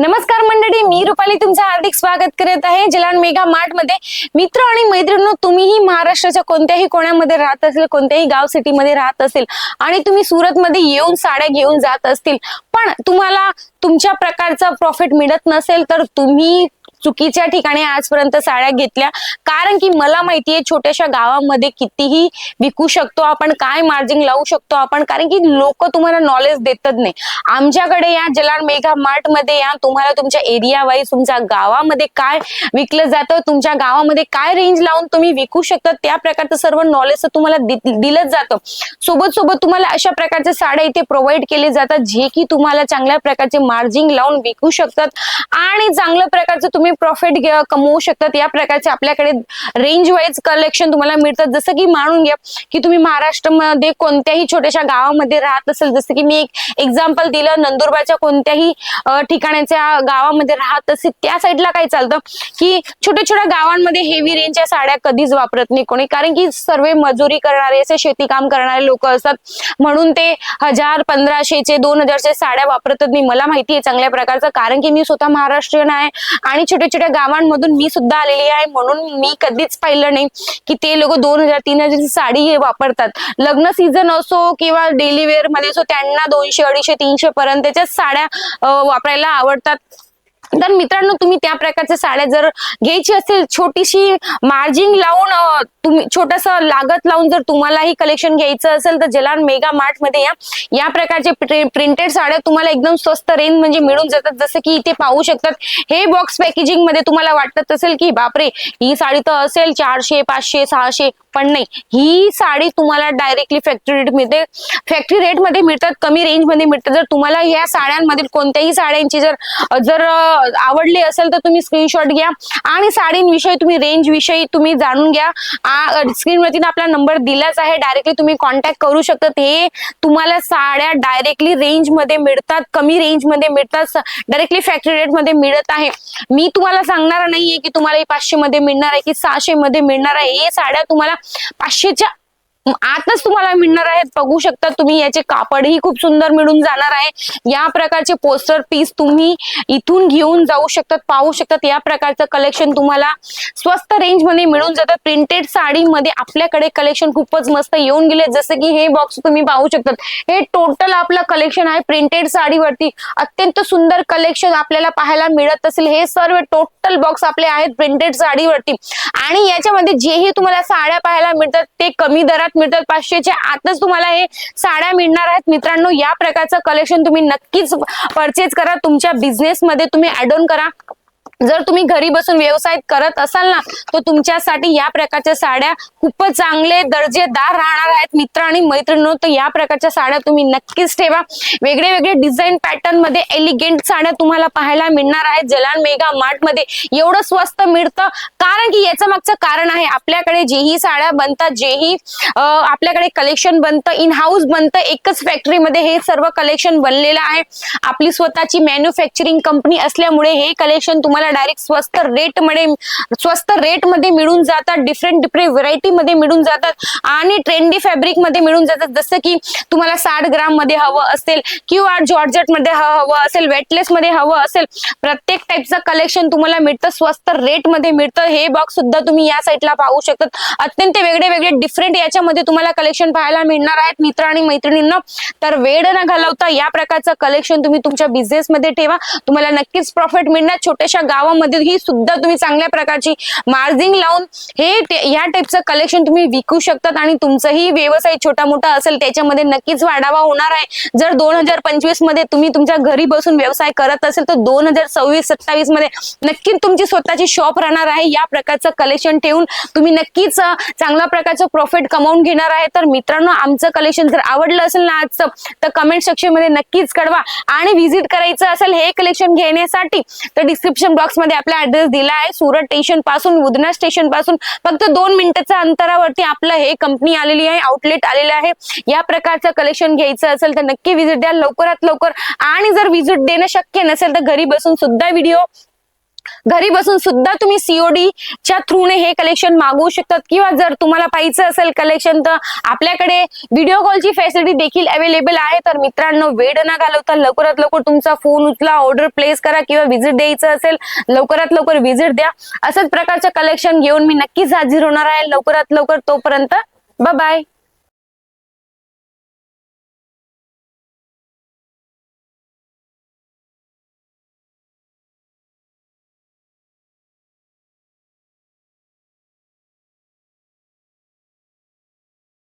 नमस्कार मंडळी मी रुपाली तुमचं हार्दिक स्वागत करत आहे जलान मेगा मार्टमध्ये. मित्र आणि मैत्रिणी तुम्हीही महाराष्ट्राच्या कोणत्याही कोण्यामध्ये राहत असेल कोणत्याही गाव सिटीमध्ये राहत असेल आणि तुम्ही सुरत मध्ये येऊन साड्या घेऊन जात असतील पण तुम्हाला तुमच्या प्रकारचा प्रॉफिट मिळत नसेल तर तुम्ही चुकीच्या ठिकाणी आजपर्यंत साड्या घेतल्या. कारण की मला माहितीये छोट्याशा गावामध्ये कितीही विकू शकतो आपण काय मार्जिन लावू शकतो आपण कारण की लोक तुम्हाला नॉलेज देतच नाही. आमच्याकडे या जलार मेगा मार्टमध्ये या तुम्हाला तुमच्या एरिया वाईज तुमच्या गावामध्ये काय विकलं जातं तुमच्या गावामध्ये काय रेंज लावून तुम्ही विकू शकता त्या प्रकारचं सर्व नॉलेज तुम्हाला दि- दिलंच जातं. सोबत सोबत तुम्हाला अशा प्रकारच्या साड्या इथे प्रोव्हाइड केले जातात जे की तुम्हाला चांगल्या प्रकारचे मार्जिन लावून विकू शकतात. आणि चांगल्या प्रकारचं तुम्ही प्रॉफिट कमवू शकतात. या प्रकारचे आपल्याकडे रेंज वाईज कलेक्शन तुम्हाला मिळतात. जसं की मानून घ्या की तुम्ही महाराष्ट्रामध्ये कोणत्याही छोट्याशा गावामध्ये राहत असेल. जसं की मी एक एक्झाम्पल दिलं. नंदुरबारच्या कोणत्याही ठिकाणाच्या गावामध्ये राहत असेल त्या साईडला काय चालतं? की छोट्या छोट्या गावांमध्ये हेवी रेंजच्या साड्या कधीच वापरत नाही कोणी. कारण की सर्व मजुरी करणारे असे शेती काम करणारे लोक असतात. म्हणून ते हजार पंधराशेचे दोन हजारचे साड्या वापरतच नाही. मला माहिती आहे चांगल्या प्रकारचं. कारण की मी स्वतः महाराष्ट्रीयन आहे आणि छोट्या छोट्या गावांमधून मी सुद्धा आलेली आहे. म्हणून मी कधीच पाहिलं नाही की ते लोक दोन हजार तीन हजारची साडी हे वापरतात. लग्न सीझन असो किंवा डेली वेअरमध्ये असो त्यांना दोनशे अडीचशे तीनशे पर्यंतच्या साड्या वापरायला आवडतात. तर मित्रांनो तुम्ही त्या प्रकारच्या साड्या जर घ्यायची असेल छोटीशी मार्जिन लावून तुम्ही छोटस लागत लावून जर तुम्हालाही कलेक्शन घ्यायचं असेल तर जलान मेगा मार्टमध्ये या. या प्रकारचे प्रिंटेड साड्या तुम्हाला एकदम स्वस्त रेंज म्हणजे मिळून जातात. जसं की इथे पाहू शकतात हे बॉक्स पॅकेजिंगमध्ये तुम्हाला वाटत असेल की बापरे ही साडी तर असेल चारशे पाचशे सहाशे पण नाही. ही साडी तुम्हाला डायरेक्टली फॅक्टरी रेट मिळते फॅक्टरी रेटमध्ये मिळतात कमी रेंजमध्ये मिळतात. जर तुम्हाला या साड्यांमधील कोणत्याही साड्यांची जर जर आवडली असेल तर तुम्ही स्क्रीनशॉट घ्या. आणि साडींविषयी तुम्ही रेंज विषयी तुम्ही जाणून घ्या. स्क्रीनवरती आपला नंबर दिलाच आहे. डायरेक्टली तुम्ही कॉन्टॅक्ट करू शकतात. हे तुम्हाला साड्या डायरेक्टली रेंजमध्ये मिळतात. कमी रेंजमध्ये मिळतात डायरेक्टली फॅक्टरी रेटमध्ये मिळत आहे. मी तुम्हाला सांगणार नाहीये की तुम्हाला हे पाचशे मध्ये मिळणार आहे की सहाशे मध्ये मिळणार आहे. हे साड्या तुम्हाला पाचशेच्या आताच तुम्हाला मिळणार आहेत. बघू शकता तुम्ही याचे कापडही खूप सुंदर मिळून जाणार आहे. या प्रकारचे पोस्टर पीस तुम्ही इथून घेऊन जाऊ शकतात पाहू शकतात. या प्रकारचं कलेक्शन तुम्हाला स्वस्त रेंजमध्ये मिळून जातात प्रिंटेड साडीमध्ये आपल्याकडे कलेक्शन खूपच मस्त येऊन गेले. जसं की हे बॉक्स तुम्ही पाहू शकतात. हे टोटल आपलं कलेक्शन आहे. प्रिंटेड साडीवरती अत्यंत सुंदर कलेक्शन आपल्याला पाहायला मिळत असेल. हे सर्व टोटल बॉक्स आपले आहेत. प्रिंटेड साडीवरती. आणि याच्यामध्ये जेही तुम्हाला साड्या पाहायला मिळतात ते कमी दरात मिळतात पाचशेच्या आतच तुम्हाला हे साड्या मिळणार आहेत. मित्रांनो या प्रकारचं कलेक्शन तुम्ही नक्कीच परचेज करा. तुमच्या बिझनेसमध्ये तुम्ही ऍड ऑन करा. जर तुम्ही घरी बसून व्यवसाय करत असाल ना तर तुमच्यासाठी या प्रकारच्या साड्या खूपच चांगले दर्जेदार राहणार आहेत. मित्र आणि मैत्रिणी तर या प्रकारच्या साड्या तुम्ही नक्कीच ठेवा. वेगळे वेगळे डिझाईन पॅटर्नमध्ये एलिगेंट साड्या तुम्हाला पाहायला मिळणार आहेत. जलान मेगा मार्टमध्ये एवढं स्वस्त मिळतं. कारण की याचं मागचं कारण आहे आपल्याकडे जेही साड्या बनतात जेही आपल्याकडे कलेक्शन बनतं इन हाऊस बनतं एकच फॅक्टरीमध्ये हे सर्व कलेक्शन बनलेलं आहे. आपली स्वतःची मॅन्युफॅक्चरिंग कंपनी असल्यामुळे हे कलेक्शन तुम्हाला डायरेक्ट स्वस्त रेटमध्ये स्वस्त रेटमध्ये मिळून जातात डिफरंट डिफरंट व्हरायटी मध्ये मिळून जातात आणि ट्रेंडी फॅब्रिकमध्ये मिळून जातात. जसं की तुम्हाला साठ ग्राममध्ये हवं असेल किंवा जॉर्जेटमध्ये हवं असेल वेटलेस मध्ये हवं असेल प्रत्येक टाईपचं कलेक्शन तुम्हाला मिळतं. स्वस्त रेटमध्ये मिळतं. हे बॉक्स सुद्धा तुम्ही या साईडला पाहू शकतात. अत्यंत वेगळे वेगळे डिफरंट याच्यामध्ये तुम्हाला कलेक्शन पाहायला मिळणार आहेत मित्र आणि मैत्रिणींना. तर वेळ न घालवता या प्रकारचं कलेक्शन तुम्ही तुमच्या बिझनेस मध्ये ठेवा. तुम्हाला नक्कीच प्रॉफिट मिळणार. छोट्याशा गावामध्ये ही सुद्धा तुम्ही चांगल्या प्रकारची मार्जिन लावून हे या टाईपचं कलेक्शन तुम्ही विकू शकतात आणि तुमचाही व्यवसाय छोटा मोठा असेल त्याच्यामध्ये नक्कीच वाढावा होणार आहे. जर दोन हजार पंचवीसमध्ये तुम्ही तुमच्या घरी बसून व्यवसाय करत असेल तर दोन हजार सव्वीस सत्तावीसमध्ये नक्कीच तुमची स्वतःची शॉप राहणार आहे. या प्रकारचं कलेक्शन ठेवून तुम्ही नक्कीच चांगल्या प्रकारचं प्रॉफिट कमावून घेणार आहे. तर मित्रांनो आमचं कलेक्शन जर आवडलं असेल ना आजचं तर कमेंट सेक्शनमध्ये नक्कीच कळवा. आणि व्हिजिट करायचं असेल हे कलेक्शन घेण्यासाठी तर डिस्क्रिप्शन बॉक्स मध्ये आपला ऍड्रेस दिला आहे. सुरत स्टेशनपासून उदना स्टेशनपासून फक्त दोन मिनिटाच्या अंतरावरती आपलं हे कंपनी आलेली आहे आउटलेट आलेलं आहे. या प्रकारचं कलेक्शन घ्यायचं असेल तर नक्की व्हिजिट द्या. लवकरात लवकर आणि जर व्हिजिट देणं शक्य नसेल तर घरी बसून सुद्धा व्हिडिओ घरी बसून सुद्धा तुम्ही सीओडी च्या थ्रूने हे कलेक्शन मागवू शकतात. किंवा जर तुम्हाला पाहिजे असेल कलेक्शन तर आपल्याकडे व्हिडिओ कॉलची फॅसिलिटी देखील अवेलेबल आहे. तर मित्रांनो वेळ न घालवता लवकरात लवकर तुमचा फोन उचला ऑर्डर प्लेस करा किंवा व्हिजिट द्यायचं असेल लवकरात लवकर व्हिजिट द्या. असंच प्रकारचं कलेक्शन घेऊन मी नक्कीच हाजीर होणार आहे. लवकरात लवकर तोपर्यंत बाय